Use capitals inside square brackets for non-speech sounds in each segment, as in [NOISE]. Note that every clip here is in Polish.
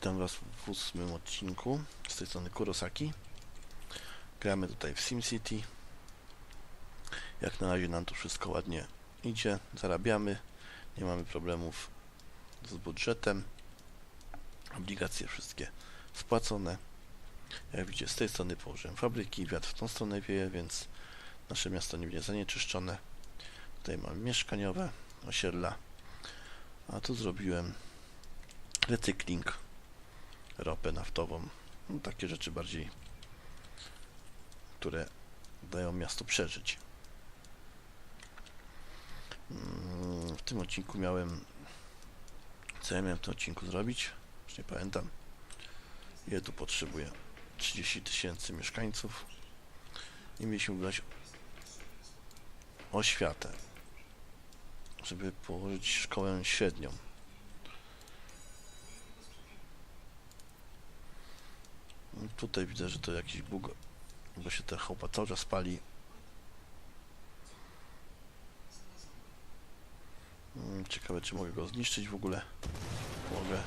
Witam Was w ósmym odcinku. Z tej strony Kurosaki. Gramy tutaj w SimCity. Jak na razie nam to wszystko ładnie idzie. Zarabiamy. Nie mamy problemów z budżetem. Obligacje wszystkie spłacone. Jak widzicie, z tej strony położyłem fabryki. Wiatr w tą stronę wieje, więc nasze miasto nie będzie zanieczyszczone. Tutaj mamy mieszkaniowe osiedla. A tu zrobiłem recykling ropę naftową. No, takie rzeczy bardziej, które dają miastu przeżyć. Mm, W tym odcinku miałem. Co ja miałem w tym odcinku zrobić? Już nie pamiętam. Ile tu potrzebuję? 30 tysięcy mieszkańców. I mieliśmy wybrać oświatę, żeby położyć szkołę średnią. Tutaj widzę, że to jakiś bug, bo się ta chałupa cały czas pali. Mm, Ciekawe, czy mogę go zniszczyć w ogóle. Mogę.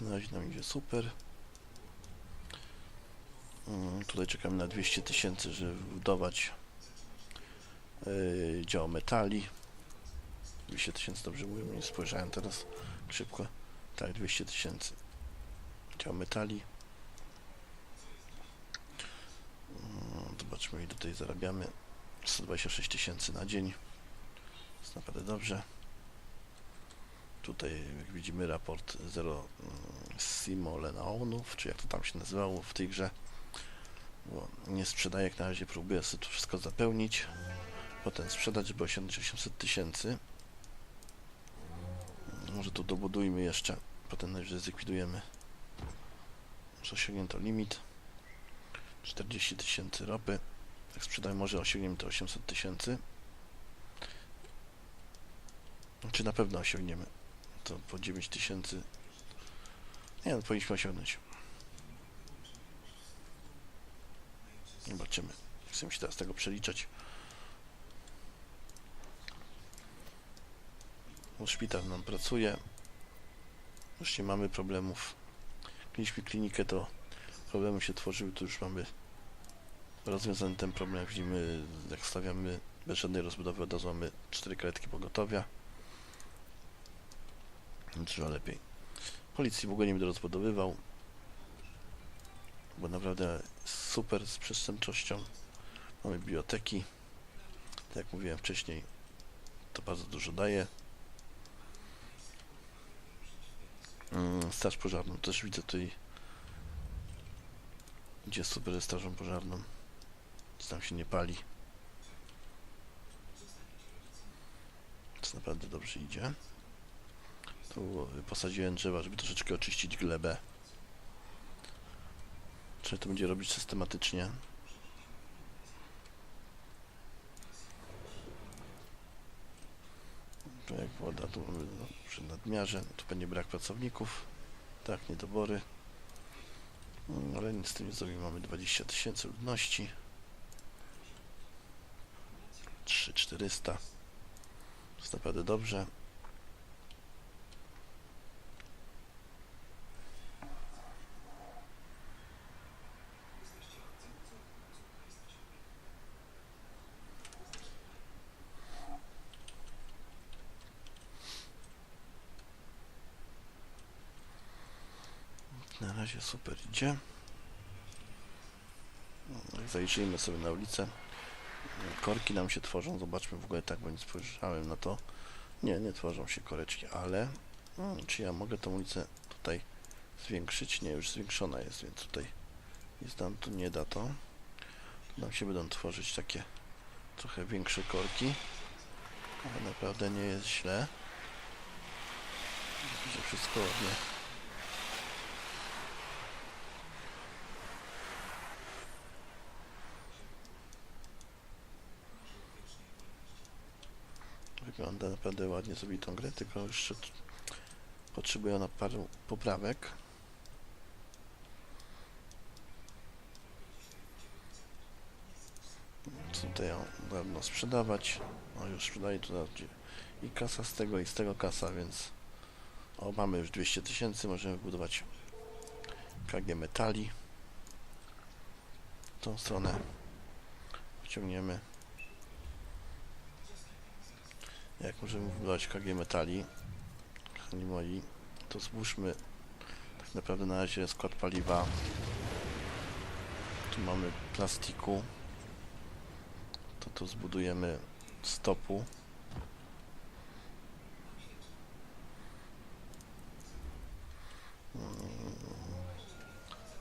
Na razie nam idzie super. Mm, Tutaj czekamy na 200 tysięcy, żeby wbudować yy, dział metali. 200 tysięcy, dobrze mówię, nie spojrzałem teraz szybko. Tak, 200 tysięcy. Dział metali. Mm, Zobaczmy, ile tutaj zarabiamy. 126 tysięcy na dzień. Jest naprawdę dobrze. Tutaj, jak widzimy, raport 0 Simoleonów, czy jak to tam się nazywało w tej grze. Bo nie sprzedaję, jak na razie próbuję sobie to wszystko zapełnić. Potem sprzedać, żeby osiągnąć 800 tysięcy. Może to dobudujmy jeszcze. Potem najwyżej zlikwidujemy. Już osiągnięto limit. 40 tysięcy ropy. Jak sprzedamy, może osiągniemy to 800 tysięcy. Czy na pewno osiągniemy? To po 9 tysięcy. Nie, no powinniśmy osiągnąć. Zobaczymy. Chcę się teraz tego przeliczać. Bo szpital nam pracuje. Już nie mamy problemów. Mieliśmy klinikę, to problemy się tworzyły, to już mamy rozwiązany ten problem. Widzimy, jak stawiamy bez żadnej rozbudowy, od razu mamy 4 karetki pogotowia. Dużo lepiej. Policji w ogóle nie będę rozbudowywał, bo naprawdę super z przestępczością. Mamy biblioteki. Tak jak mówiłem wcześniej, to bardzo dużo daje. Mm, Straż pożarną też widzę tutaj. Gdzie super jest strażą pożarną. Nic tam się nie pali. To naprawdę dobrze idzie. Tu posadziłem drzewa, żeby troszeczkę oczyścić glebę. Trzeba to będzie robić systematycznie. Jak woda, tu mamy no, przy nadmiarze, tu będzie brak pracowników. Tak, niedobory. Mm, Ale nic z tym nie zrobimy. Mamy 20 tysięcy ludności. 3400. To jest naprawdę dobrze. Na razie super idzie. No, Zajrzyjmy sobie na ulicę. Korki nam się tworzą. Zobaczmy w ogóle tak, bo nie spojrzałem na to. Nie, nie tworzą się koreczki, ale hmm, czy ja mogę tą ulicę tutaj zwiększyć? Nie, już zwiększona jest, więc tutaj jest nam tu nie da to. Tu nam się będą tworzyć takie trochę większe korki. Ale naprawdę nie jest źle. Widzę wszystko ładnie. Naprawdę ładnie sobie tą grę, tylko jeszcze Potrzebuje ona paru poprawek. Tutaj ją dawno sprzedawać. No już sprzedaje tu i kasa z tego i z tego kasa, więc o, mamy już 200 tysięcy, możemy budować KG Metali. W tą stronę wciągniemy. Jak możemy budować KG Metali, moi, to zbóżmy tak naprawdę na razie skład paliwa. Tu mamy plastiku. To tu zbudujemy stopu.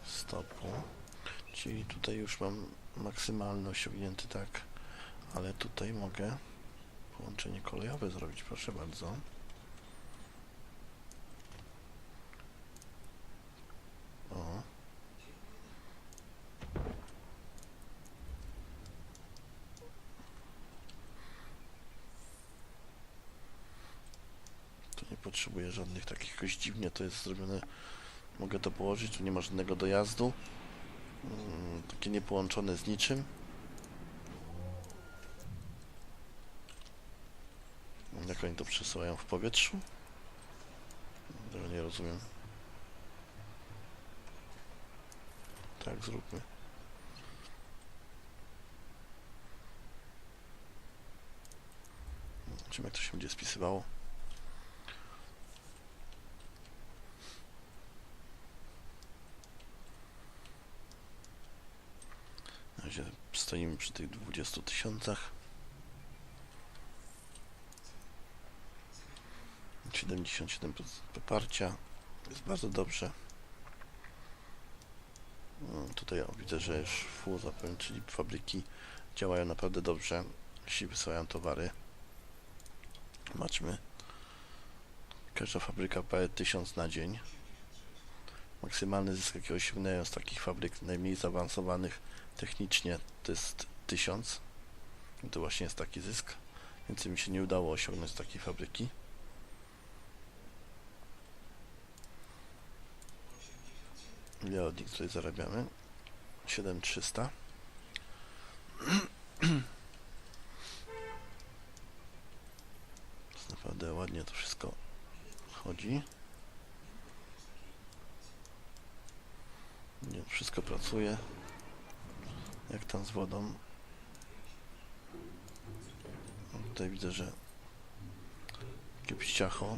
stopu. Czyli tutaj już mam maksymalny osiągnięty tak, ale tutaj mogę połączenie kolejowe zrobić, proszę bardzo. O. Tu nie potrzebuję żadnych takich jakoś dziwnie to jest zrobione Mogę to położyć, tu nie ma żadnego dojazdu. Mm, takie niepołączone z niczym. Jak oni to przesyłają w powietrzu? Tego nie rozumiem. Tak, zróbmy. Zobaczymy jak to się będzie spisywało. Na razie stoimy przy tych 20 tysiącach. 77% poparcia. Jest bardzo dobrze. No, tutaj o, widzę, że już zapewne, czyli fabryki działają naprawdę dobrze, jeśli wysyłają towary. Zobaczmy. Każda fabryka prawie 1000 na dzień. Maksymalny zysk, jaki osiągnęją z takich fabryk najmniej zaawansowanych technicznie to jest 1000 I to właśnie jest taki zysk więcej mi się nie udało osiągnąć z takiej fabryki ile od nich tutaj zarabiamy 7300 [CLEARS THROAT] jest naprawdę ładnie to wszystko chodzi nie, wszystko pracuje jak tam z wodą. Tutaj widzę, że kiepściacho.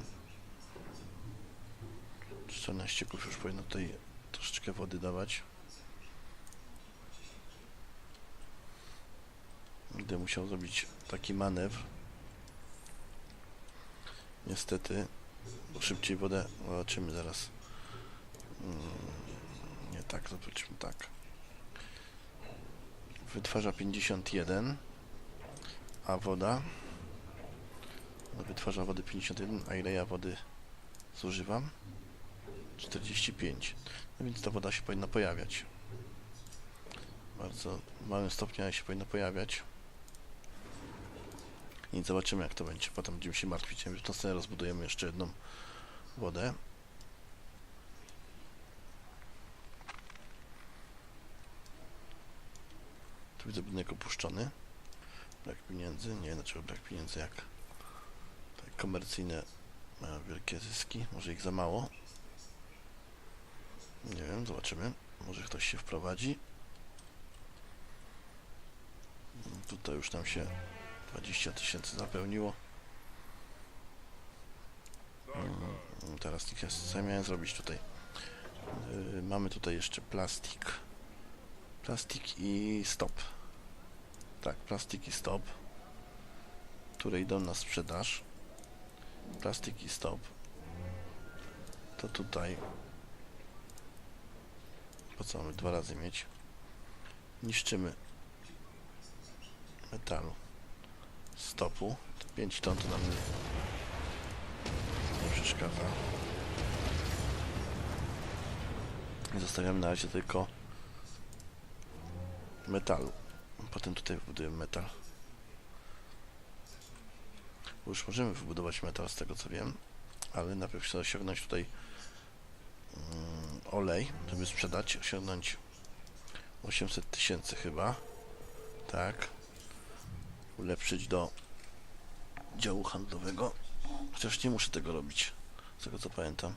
14 ków już powinno tutaj troszeczkę wody dawać. Będę musiał zrobić taki manewr. Niestety, szybciej wodę zobaczymy zaraz. Mm, nie tak, zobaczymy tak wytwarza 51, a woda no, wytwarza wody 51, a ile ja wody zużywam? 45. No więc ta woda się powinna pojawiać. Bardzo małym stopniu się powinna pojawiać. I zobaczymy jak to będzie. Potem będziemy się martwić. W stronę rozbudujemy jeszcze jedną wodę. Tu widzę budynek opuszczony. Brak pieniędzy. Nie dlaczego brak pieniędzy, jak tak komercyjne mają wielkie zyski. Może ich za mało. Nie wiem, zobaczymy. Może ktoś się wprowadzi. Tutaj już nam się 20 tysięcy zapełniło. Mm, Teraz co ja miałem zrobić tutaj? Yy, mamy tutaj jeszcze plastik. Plastik i stop. Tak, plastik i stop. Które idą na sprzedaż. Plastik i stop. To tutaj. Po co mamy dwa razy mieć? Niszczymy metalu. Stopu. To 5 ton to nam nie, przeszkadza. Zostawiamy na razie tylko metalu. Potem tutaj wybudujemy metal. Bo już możemy wybudować metal z tego co wiem. ale najpierw chcę osiągnąć tutaj mm, olej, żeby sprzedać, osiągnąć 800 tysięcy chyba, tak, ulepszyć do działu handlowego, chociaż nie muszę tego robić, z tego co pamiętam,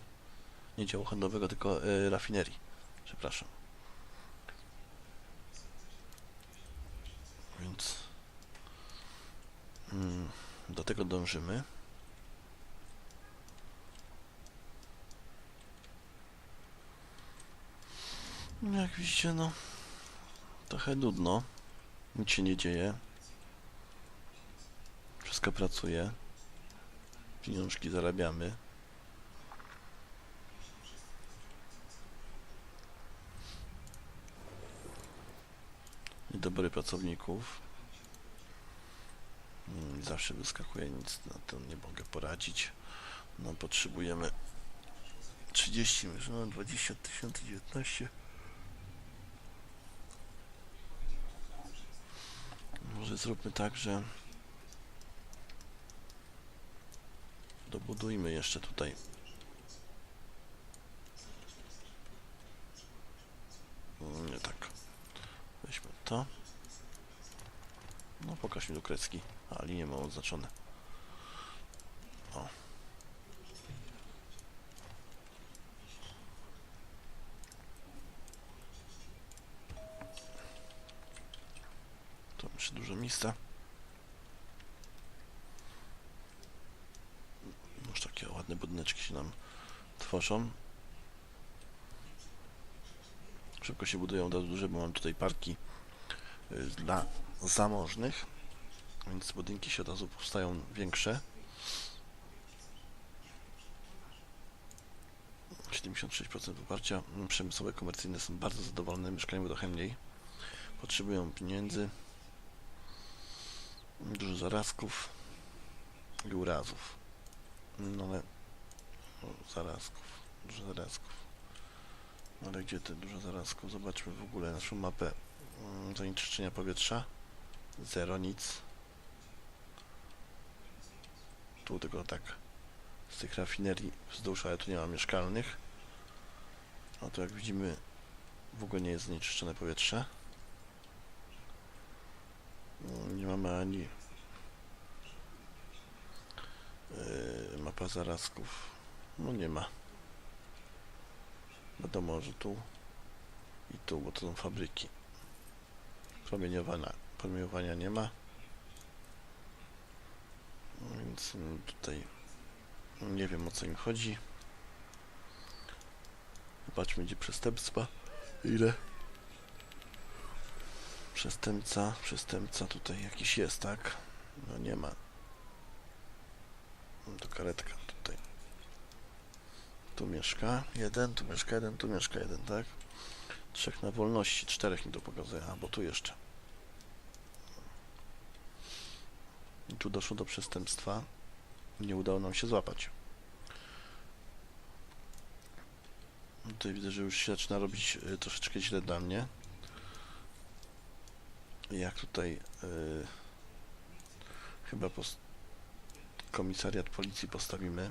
nie działu handlowego, tylko y, rafinerii, przepraszam. Więc mm, do tego dążymy. Jak widzicie, no trochę nudno. Nic się nie dzieje. Wszystko pracuje. Pieniążki zarabiamy. Niedobory pracowników. Mm, Zawsze wyskakuje, nic na to nie mogę poradzić. No potrzebujemy 30, no 20 tysięcy, 19. Może zróbmy tak, że dobudujmy jeszcze tutaj. Nie tak. Weźmy to. No pokaż mi do krecki. A linie mam oznaczone. O. To miejsca. Już takie ładne budyneczki się nam tworzą. Szybko się budują do duże, bo mam tutaj parki y, dla zamożnych, więc budynki się od razu powstają większe. 76% poparcia. Mm, Przemysłowe, komercyjne są bardzo zadowolone, mieszkają trochę mniej. Potrzebują pieniędzy. Dużo zarazków i urazów. No ale... Zarazków. Dużo zarazków. No Ale gdzie te dużo zarazków? Zobaczmy w ogóle naszą mapę mm, zanieczyszczenia powietrza. Zero, nic. Tu tylko tak z tych rafinerii wzdłuż, ale tu nie ma mieszkalnych. A tu jak widzimy w ogóle nie jest zanieczyszczone powietrze. Mm, Nie mamy ani yy, mapa zarazków. No nie ma. Wiadomo, że tu i tu, bo to są fabryki. Promieniowania, promieniowania nie ma. No Więc mm, tutaj nie wiem o co im chodzi. Zobaczmy gdzie przestępstwa. Ile? Przestępca, przestępca tutaj jakiś jest, tak? No nie ma. To karetka tutaj. Tu mieszka jeden, tu mieszka jeden, tu mieszka jeden, tak? Trzech na wolności, czterech mi to pokazuje, a bo tu jeszcze. I tu doszło do przestępstwa. Nie udało nam się złapać. Tutaj widzę, że już się zaczyna robić y, troszeczkę źle dla mnie. Jak tutaj y, chyba komisariat policji postawimy.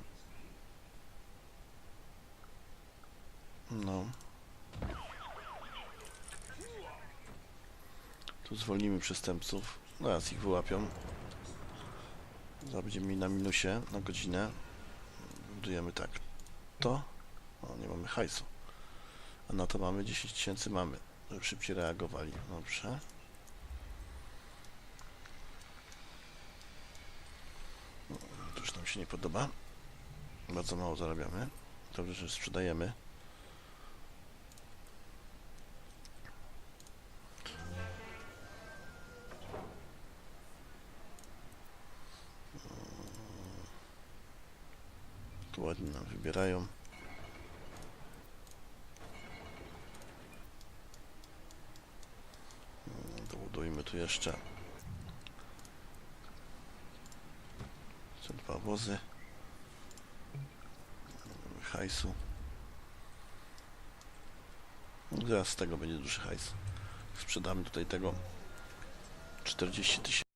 No. Tu zwolnimy przestępców. Zaraz ich wyłapią. Zaraz będziemy mieli na minusie na godzinę. Budujemy tak. To. O, nie mamy hajsu. A na to mamy 10 tysięcy mamy. Żeby szybciej reagowali. Dobrze. No, Nam się nie podoba. Bardzo mało zarabiamy. Dobrze, że sprzedajemy. Tu ładnie nam wybierają. Mm, Dobudujmy tu jeszcze Są dwa wozy. Hajsu. Zaraz z tego będzie duży hajs. Sprzedamy tutaj tego 40 tysięcy.